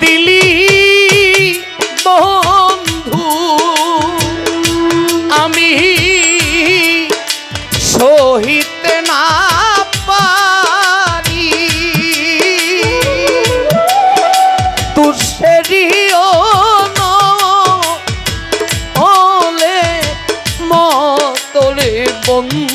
দিলি বন্ধু আমি সহিতে না পারি। তুষেরিও ওলে মতলে বন্ধু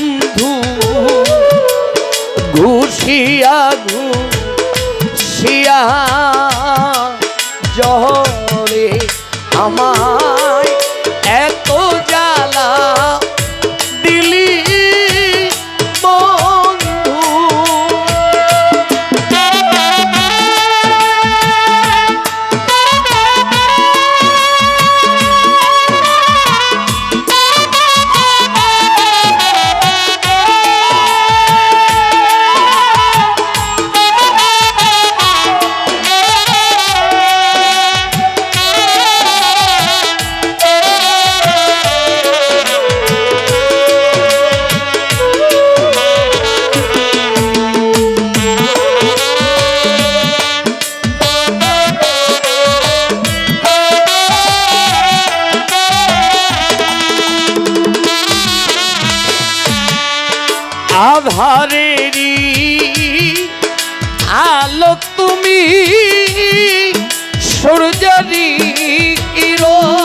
আধারেরই আলো তুমি সূর্যরি কিরণ।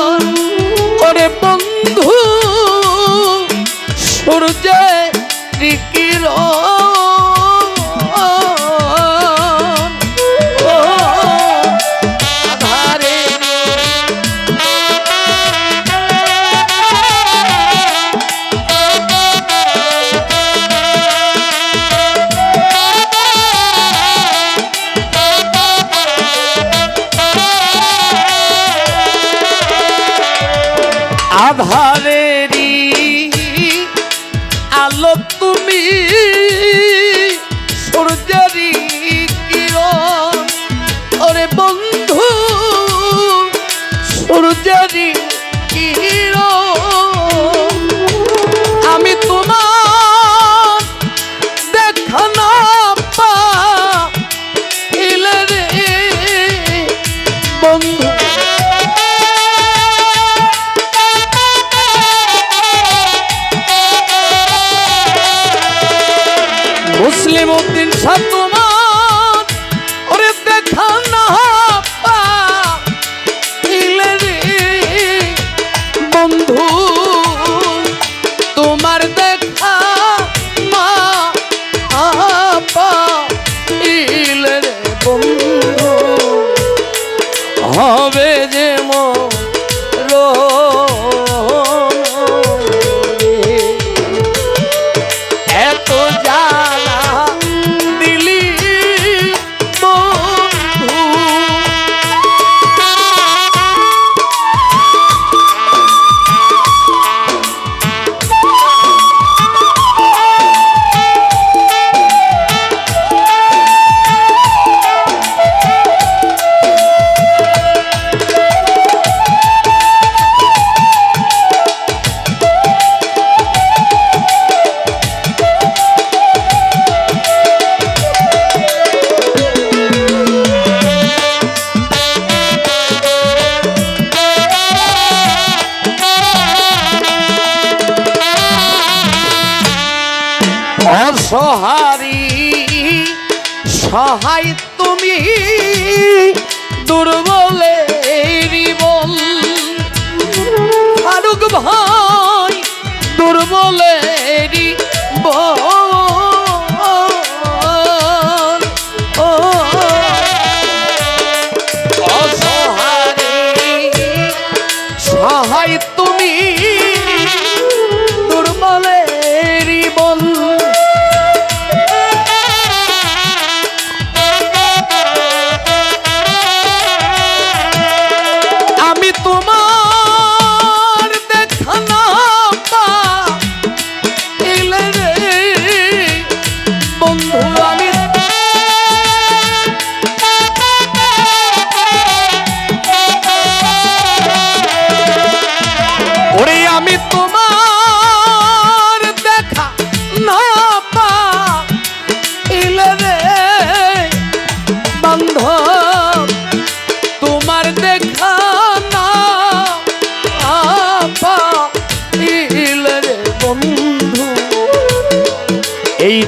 Jenny. সহারি সহায় তুমি দুর্বলে বল। ফারুক ভাই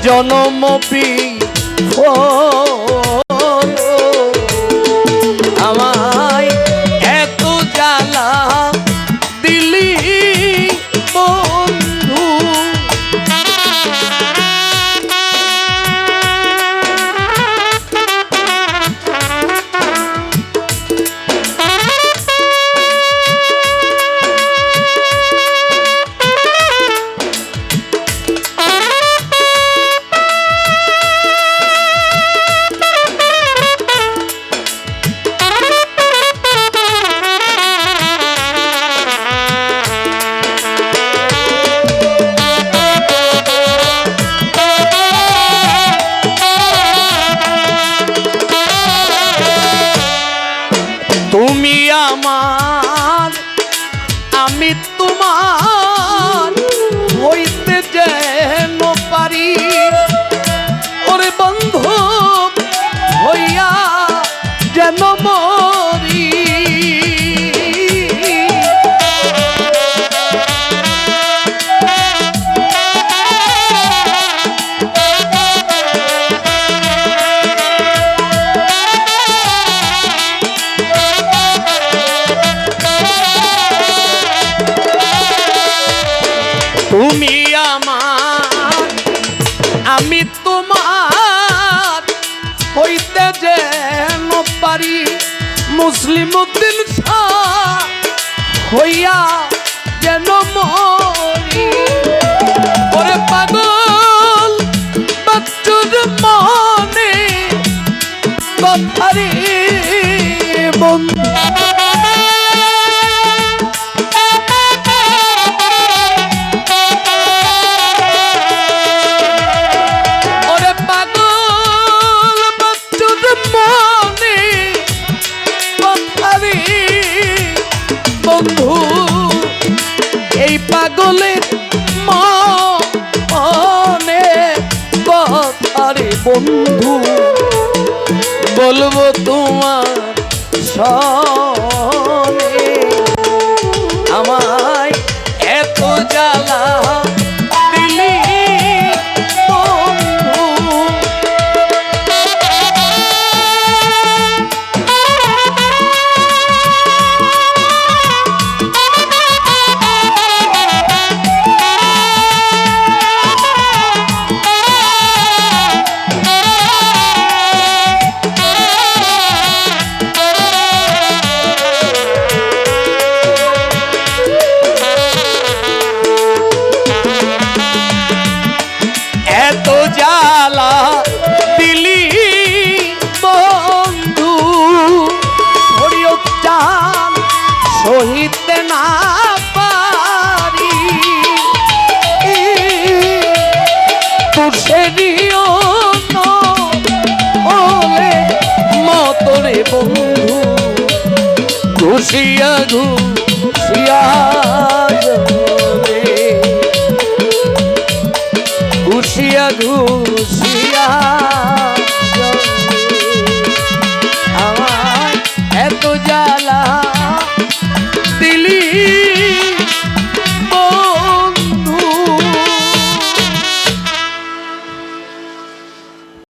জনম বিফল হইতে যেন পারি মুসলিম উদ্দিন হইয়া যেন মরি। ওরে পাগল বাচ্চুর মনে কথারে বন্ধু। কথারে বন্ধু এই পাগলের মনে কথারে বন্ধু বলব তোমার সনে সেদিও ওলে মতরে বন্ধু। ঘুষিয়া ঘুষিয়া ঘুষিয়া ঘুষিয়া